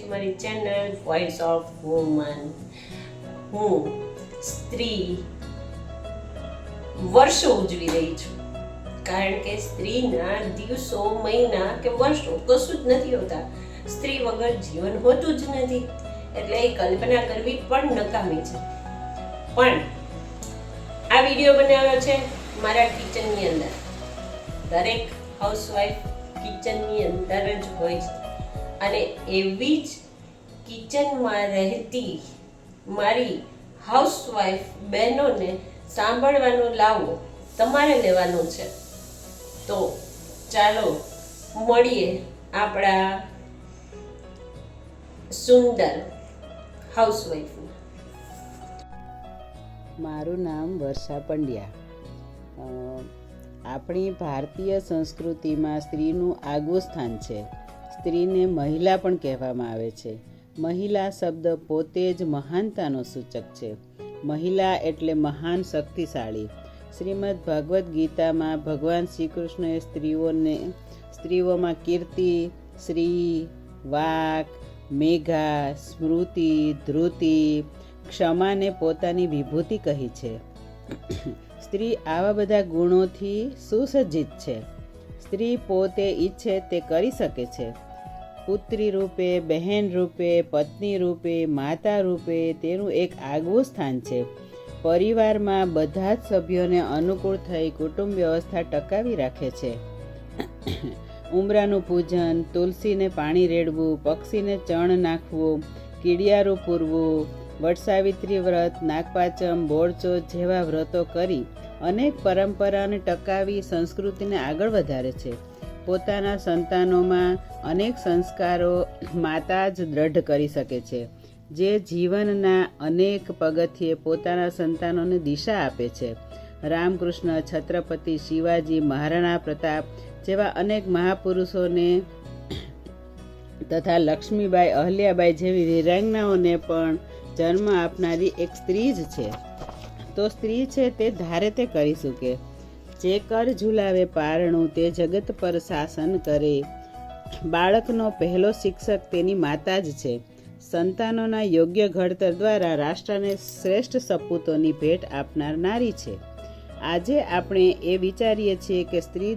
મારી channel voice of woman હું સ્ત્રી વર્ષો ઉજવી રહી છું. કારણ કે સ્ત્રીના દિવસો, મહિના કે વર્ષો કશું જ નથી હોતા. સ્ત્રી વગર જીવન હોતું જ નથી. એટલે એ કલ્પના કરવી પણ નકામી છે. પણ આ વીડિયો બનાવ્યો છે મારા કિચનની અંદર. દરેક હાઉસવાઈફ કિચનની અંદર જ હોય છે. અને એવી જ કિચનમાં રહેતી મારી હાઉસવાઈફ બહેનોને સાંભળવાનો લાવો, તમારે લેવાનો છે. તો ચાલો મળીએ આપણા સુંદર હાઉસવાઈફને મારું નામ વર્ષા પંડ્યા. આપણી ભારતીય સંસ્કૃતિમાં સ્ત્રીનું આગવું સ્થાન છે. સ્ત્રીને મહિલા પણ કહેવામાં આવે છે. મહિલા શબ્દ પોતે જ મહાનતાનો સૂચક છે. મહિલા એટલે મહાન શક્તિશાળી. શ્રીમદ ભગવદ્ ગીતામાં ભગવાન શ્રી કૃષ્ણએ સ્ત્રીઓને, સ્ત્રીઓમાં કીર્તિ, શ્રી, વાક, મેઘા, સ્મૃતિ ધૃતિ ક્ષમાને પોતાની વિભૂતિ કહી છે. સ્ત્રી આવા બધા ગુણોથી સુસજ્જિત છે. સ્ત્રી પોતે ઈચ્છે તે કરી શકે છે. પુત્રી રૂપે, બહેન રૂપે, પત્ની રૂપે, માતા રૂપે તેનું એક આગવું સ્થાન છે. પરિવારમાં બધા જ સભ્યોને અનુકૂળ થઈ કુટુંબ વ્યવસ્થા ટકાવી રાખે છે. ઉમરાનું પૂજન, તુલસીને પાણી રેડવું, પક્ષીને ચણ નાખવું, કીડિયારું પૂરવું, વટસાવિત્રી વ્રત, નાગપાચમ, બોરચો જેવા વ્રતો કરી અનેક પરંપરાને ટકાવી સંસ્કૃતિને આગળ વધારે છે. પોતાના સંતાનોમાં અનેક સંસ્કારો માતા જ દ્રઢ કરી શકે છે. જે જીવનના અનેક પગથિયે પોતાના સંતાનોને દિશા આપે છે. રામકૃષ્ણ, છત્રપતિ શિવાજી, મહારાણા પ્રતાપ જેવા અનેક મહાપુરુષોને તથા લક્ષ્મીબાઈ, અહલ્યાબાઈ જેવી વીરાંગનાઓને પણ જન્મ આપનારી એક સ્ત્રી જ છે. તો સ્ત્રી છે તે ધારે તે કરી શકે જે કર ઝુલાવે પારણું, તે જગત પર શાસન કરે. બાળકનો પહેલો શિક્ષક તેની માતા જ છે. સંતાનોના યોગ્ય ઘડતર દ્વારા રાષ્ટ્રને શ્રેષ્ઠ સપૂતોની ભેટ આપનાર નારી છે. આજે આપણે એ વિચારીએ છીએ કે સ્ત્રી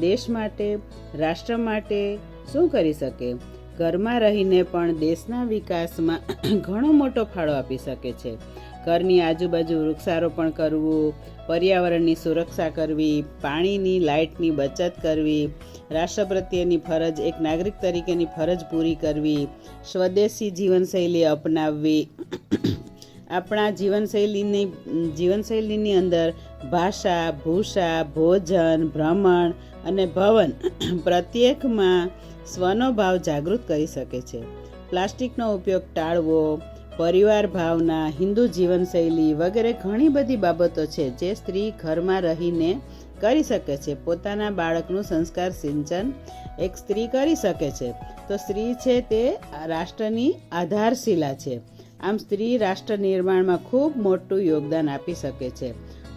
દેશ માટે, રાષ્ટ્ર માટે શું કરી શકે? ઘરમાં રહીને પણ દેશના વિકાસમાં ઘણો મોટો ફાળો આપી શકે છે. ઘરની આજુબાજુ વૃક્ષારોપણ કરવું, પર્યાવરણની સુરક્ષા કરવી, પાણીની લાઇટની બચત કરવી, રાષ્ટ્ર પ્રત્યેની ફરજ, એક નાગરિક તરીકેની ફરજ પૂરી કરવી, સ્વદેશી જીવનશૈલી અપનાવવી આપણા જીવનશૈલીની જીવનશૈલીની અંદર ભાષા, ભૂષા, ભોજન, ભ્રમણ અને ભવન પ્રત્યેકમાં સ્વનો ભાવ જાગૃત કરી શકે છે. પ્લાસ્ટિકનો ઉપયોગ ટાળવો, પરિવાર ભાવના, હિન્દુ જીવનશૈલી વગેરે ઘણી બધી બાબતો છે જે સ્ત્રી ઘરમાં રહીને કરી શકે છે. પોતાના બાળકનું સંસ્કાર સિંચન એક સ્ત્રી કરી શકે છે. તો સ્ત્રી છે તે રાષ્ટ્રની આધારશિલા છે. આમ સ્ત્રી રાષ્ટ્ર નિર્માણમાં ખૂબ મોટું યોગદાન આપી શકે છે.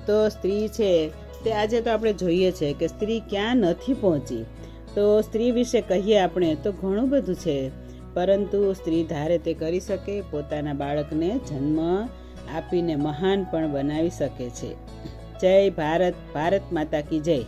તો સ્ત્રી છે, તે આજે તો આપણે જોઈએ છે કે સ્ત્રી ક્યાં નથી પહોંચી. તો સ્ત્રી વિશે કહીએ આપણે તો ઘણું બધું છે. પરંતુ સ્ત્રી ધારે તે કરી શકે, પોતાના બાળકને જન્મ આપીને મહાન પણ બનાવી શકે છે. જય ભારત ભારત માતા કી જય.